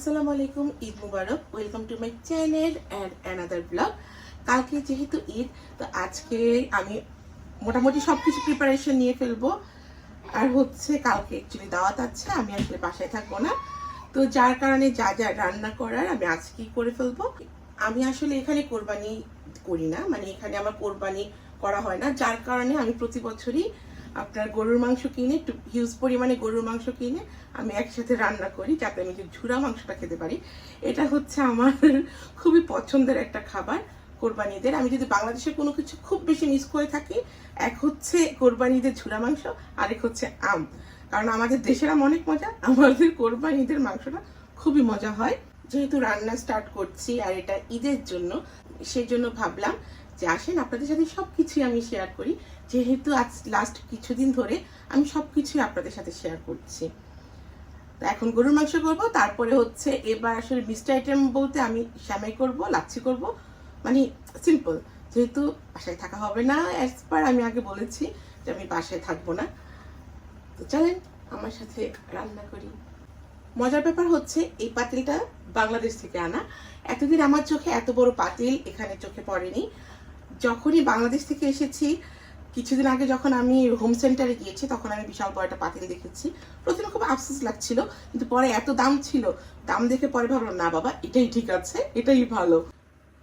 আসসালামু আলাইকুম, ঈদ মুবারক। Welcome to my channel and another blog কালকে যেহেতু ঈদ, তো আজকে আমি মোটামুটি সব কিছু প্রিপারেশন নিয়ে ফেলব। আর হচ্ছে কালকে অ্যাকচুয়ালি দাওয়াত আছে, আমি আসলে বাসায় থাকব না। তো যার কারণে যা যা রান্না করার আমি আজকেই করে ফেলব। আমি আসলে এখানে কোরবানি করি না মানে এখানে আমার কোরবানি করা হয় না, যার কারণে আমি প্রতি বছরই আপনার গরুর মাংস কিনে, একটু হিউজ পরিমাণে গরুর মাংস কিনে আমি একসাথে রান্না করি, যাতে আমি যে ঝুরা মাংসটা খেতে পারি। এটা হচ্ছে আমার খুবই পছন্দের একটা খাবার, কোরবানিদের। আমি যদি বাংলাদেশে কোনো কিছু খুব বেশি মিস করে থাকি, এক হচ্ছে কোরবানিদের ঝুরা মাংস, আরেক হচ্ছে আম। কারণ আমাদের দেশের আম অনেক মজা, আমাদের কোরবানিদের মাংসটা খুবই মজা হয়। যেহেতু রান্না স্টার্ট করছি আর এটা ঈদের জন্য, সেই জন্য ভাবলাম যে আসেন, আপনাদের সাথে সব কিছুই আমি শেয়ার করি। যেহেতু আজ লাস্ট কিছুদিন ধরে আমি সব কিছুই আপনাদের সাথে শেয়ার করছি। এখন গরুর মাংস করব, তারপরে হচ্ছে এবার আসলে মিষ্টি আইটেম বলতে আমি শ্যামাই করব, লাচ্ছি করব। মানে সিম্পল যেহেতু বাসায় থাকা হবে না অ্যাজ পার আমি আগে বলেছি যে আমি বাসায় থাকব না। তো চলেন, আমার সাথে রান্না করি। মজার ব্যাপার হচ্ছে এই পাতিলটা বাংলাদেশ থেকে আনা। এতদিন আমার চোখে এত বড় পাতিল এখানে চোখে পড়েনি। যখনই বাংলাদেশ থেকে এসেছি, কিছুদিন আগে যখন আমি হোম সেন্টারে গিয়েছি, তখন আমি বিশাল বড় একটা পাতিল দেখেছি। প্রথমে খুব আফসোস লাগছিল, কিন্তু পরে এত দাম ছিল, দাম দেখে পরে ভাবলাম, না বাবা, এটাই ঠিক আছে, এটাই ভালো।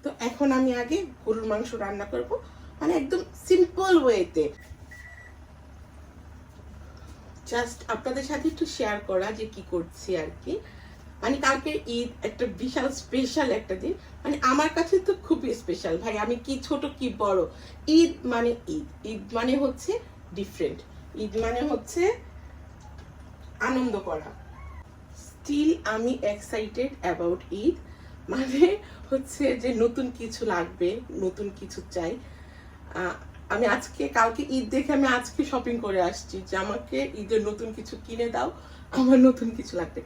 তো এখন আমি আগে গরুর মাংস রান্না করব মানে একদম সিম্পল ওয়েতে জাস্ট আপনাদের সাথে একটু শেয়ার করা যে কি করছি আর কি। মানে কালকে ঈদ, একটা বিশাল স্পেশাল একটা দিন। মানে আমার কাছে তো খুবই স্পেশাল ভাই, আমি কি ছোট, কি বড়? ঈদ মানে ঈদ। ঈদ মানে হচ্ছে ডিফারেন্ট ঈদ মানে হচ্ছে আনন্দ করা। স্টিল আমি এক্সাইটেড অ্যাবাউট ঈদ। মানে হচ্ছে যে নতুন কিছু লাগবে, নতুন কিছু চাই। আমি আজকে, কালকে ঈদ দেখে আমি আজকে শপিং করে আসছি যে আমাকে ঈদের নতুন কিছু কিনে দাও, আমার নতুন কিছু লাগবে।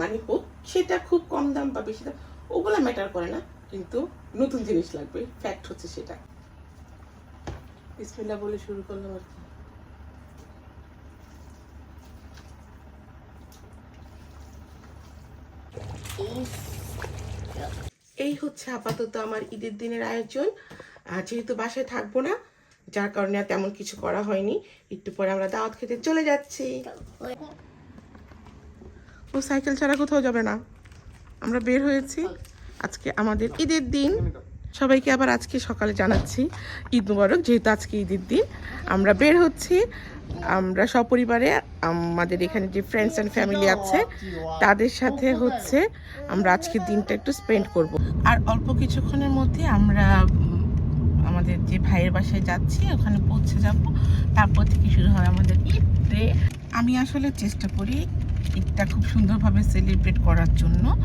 মানে হোক সেটা খুব কম দাম বা বেশি দাম ওগুলো ম্যাটার করে না কিন্তু নতুন জিনিস লাগবে ফ্যাক্ট হচ্ছে সেটা। বিসমিল্লাহ বলে শুরু করলাম আর কি। এই হচ্ছে আপাতত আমার ঈদের দিনের আয়োজন। যেহেতু বাসায় থাকব না যার কারণে তেমন কিছু করা হয়নি একটু পরে আমরা দাওয়াত খেতে চলে যাচ্ছি। ও সাইকেল ছাড়া কোথাও যাবে না। আমরা বের হয়েছি। আজকে আমাদের ঈদের দিন। সবাইকে আবার আজকে সকালে জানাচ্ছি ঈদ মুবারক, যেহেতু আজকে ঈদের দিন। আমরা বের হচ্ছি। আমরা সপরিবারে, আমাদের এখানে যে ফ্রেন্ডস অ্যান্ড ফ্যামিলি আছে, তাদের সাথে হচ্ছে আমরা আজকের দিনটা একটু স্পেন্ড করব। আর অল্প কিছুক্ষণের মধ্যে আমরা আমাদের যে ভাইয়ের বাসায় যাচ্ছি, ওখানে পৌঁছে যাব। তারপর থেকে শুরু হয় আমাদের ঈদ আমি আসলে চেষ্টা করি ঈদটা খুব সুন্দরভাবে সেলিব্রেট করার জন্য।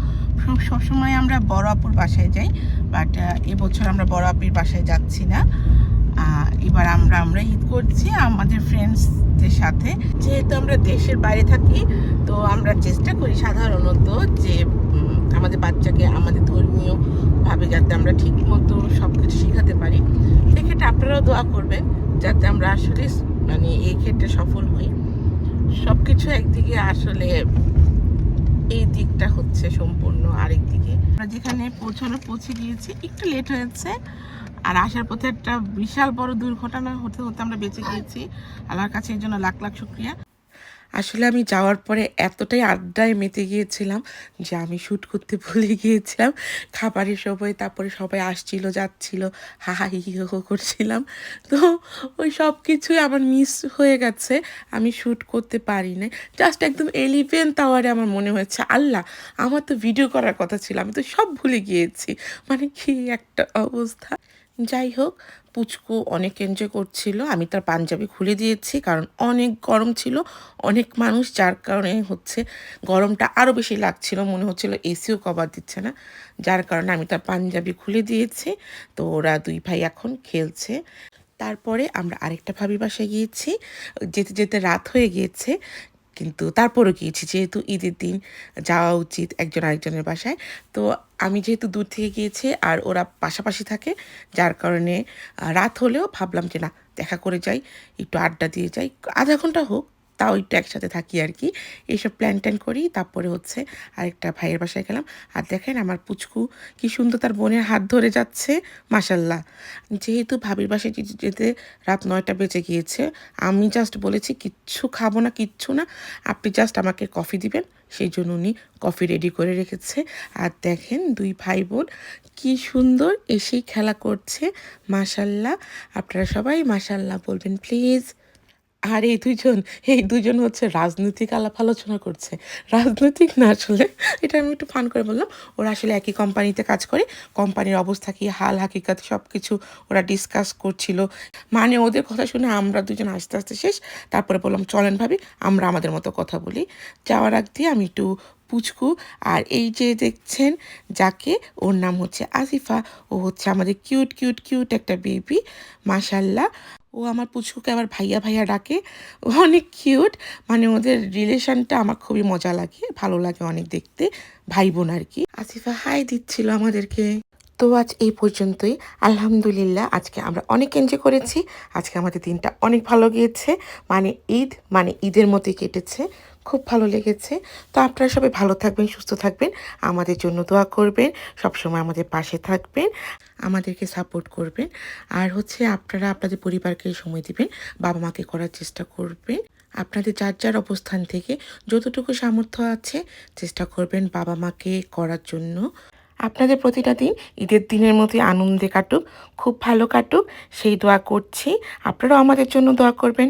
সব- সবসময় আমরা বড় আপুর বাসায় যাই বাট এবছর আমরা বড় আপুর বাসায় যাচ্ছি না। এবার আমরা আমরা ঈদ করছি আমাদের ফ্রেন্ডসদের সাথে। যেহেতু আমরা দেশের বাইরে থাকি, তো আমরা চেষ্টা করি সাধারণত যে আমাদের বাচ্চাকে আমাদের ধর্মীয় ভাবে যাতে আমরা ঠিক মতো সব কিছু শেখাতে পারি। সেক্ষেত্রে আপনারাও দোয়া করবেন যাতে আমরা আসলে মানে এই ক্ষেত্রে সফল হই। সব কিছু একদিকে আসলে এই দিকটা হচ্ছে সম্পূর্ণ আরেক দিকে। আমরা যেখানে পৌঁছানো পৌঁছে গিয়েছি একটু লেট হয়েছে। আর আসার পথে একটা বিশাল বড় দুর্ঘটনা হতে হতে আমরা বেঁচে গিয়েছি। আল্লাহর কাছে এই জন্য লাখ লাখ শুক্রিয়া। আসলে আমি যাওয়ার পরে এতটাই আড্ডায় মেতে গিয়েছিলাম যে আমি শ্যুট করতে ভুলে গিয়েছিলাম। খাবারের সময় তারপরে সবাই আসছিল, যাচ্ছিল, হা হা, হি হি করছিলাম। তো ওই সব কিছুই আমার মিস হয়ে গেছে। আমি শ্যুট করতে পারি না জাস্ট একদম এলিভেন্থ আওয়ারে আমার মনে হয়েছে, আল্লাহ, আমার তো ভিডিও করার কথা ছিল, আমি তো সব ভুলে গিয়েছি। মানে কি একটা অবস্থা। যাই হোক পুচকু অনেক এনজয় করছিল। আমি তার পাঞ্জাবি খুলে দিয়েছি কারণ অনেক গরম ছিল, অনেক মানুষ, যার কারণে হচ্ছে গরমটা আরও বেশি লাগছিল, মনে হচ্ছিল এসিও কভার দিচ্ছে না। যার কারণে আমি তার পাঞ্জাবি খুলে দিয়েছি। তো ওরা দুই ভাই এখন খেলছে। তারপরে আমরা আরেকটা ভাবি বাসায় গিয়েছি। যেতে যেতে রাত হয়ে গিয়েছে। কিন্তু তারপরও গিয়েছি, যেহেতু ঈদের দিন যাওয়া উচিত একজন আরেকজনের বাসায়। তো আমি যেহেতু দূর থেকে গিয়েছি আর ওরা পাশাপাশি থাকে, যার কারণে রাত হলেও ভাবলাম যে না, দেখা করে যাই, একটু আড্ডা দিয়ে যাই, আধা ঘণ্টা হোক। তাও একটু একসাথে থাকি আর কি এইসব প্ল্যান ট্যান করি, তারপরে হচ্ছে আরেকটা ভাইয়ের বাসায় গেলাম। আর দেখেন আমার পুচকু কি সুন্দর তার বোনের হাত ধরে যাচ্ছে মাসাল্লাহ যেহেতু ভাবির বাসায় যেতে রাত নয়টা বেজে গিয়েছে, আমি জাস্ট বলেছি, কিচ্ছু খাব না, কিচ্ছু না। আপনি জাস্ট আমাকে কফি দিবেন। সেই জন্য উনি কফি রেডি করে রেখেছে। আর দেখেন দুই ভাই বোন কি সুন্দর এসেই খেলা করছে মাসাল্লাহ আপনারা সবাই মাসাল্লাহ বলবেন, প্লিজ আর এই দুজন এই দুজন হচ্ছে রাজনৈতিক আলাপ আলোচনা করছে। রাজনৈতিক না আসলে, এটা আমি একটু ফান করে বললাম, ওরা আসলে একই কোম্পানিতে কাজ করে কোম্পানির অবস্থা কি, হাল হাকিকাত সব কিছু ওরা ডিসকাস করছিল। মানে ওদের কথা শুনে আমরা দুজন আস্তে আস্তে শেষ, তারপরে বললাম, চলেন ভাবি, আমরা আমাদের মতো কথা বলি। যাওয়ার আগ দিয়ে আমি একটু পুচকু, আর এই যে দেখছেন, যাকে, ওর নাম হচ্ছে আসিফা, ও হচ্ছে আমাদের কিউট কিউট কিউট একটা বেবি মাশাল্লাহ ও আমার পুচকুকে আবার ভাইয়া ভাইয়া ডাকে। ও অনেক কিউট মানে ওদের রিলেশনটা আমার খুবই মজা লাগে, ভালো লাগে অনেক দেখতে ভাই বোন আর কি। আসিফা, হাই দিচ্ছিল আমাদেরকে। তো আজ এই পর্যন্তই। আলহামদুলিল্লাহ, আজকে আমরা অনেক এনজয় করেছি। আজকে আমাদের দিনটা অনেক ভালো গিয়েছে। মানে ঈদ মানে ঈদের মতোই কেটেছে। খুব ভালো লেগেছে। তো আপনারা সবাই ভালো থাকবেন, সুস্থ থাকবেন। আমাদের জন্য দোয়া করবেন। সবসময় আমাদের পাশে থাকবেন। আমাদেরকে সাপোর্ট করবেন। আর হচ্ছে আপনারা আপনাদের পরিবারকে সময় দিবেন। বাবা মাকে করার চেষ্টা করবেন। আপনাদের যার যার অবস্থান থেকে যতটুকু সামর্থ্য আছে চেষ্টা করবেন বাবা মাকে করার জন্য। আপনাদের প্রতিটা দিন ঈদের দিনের মতোই আনন্দে কাটুক। খুব ভালো কাটুক। সেই দোয়া করছি। আপনারাও আমাদের জন্য দোয়া করবেন।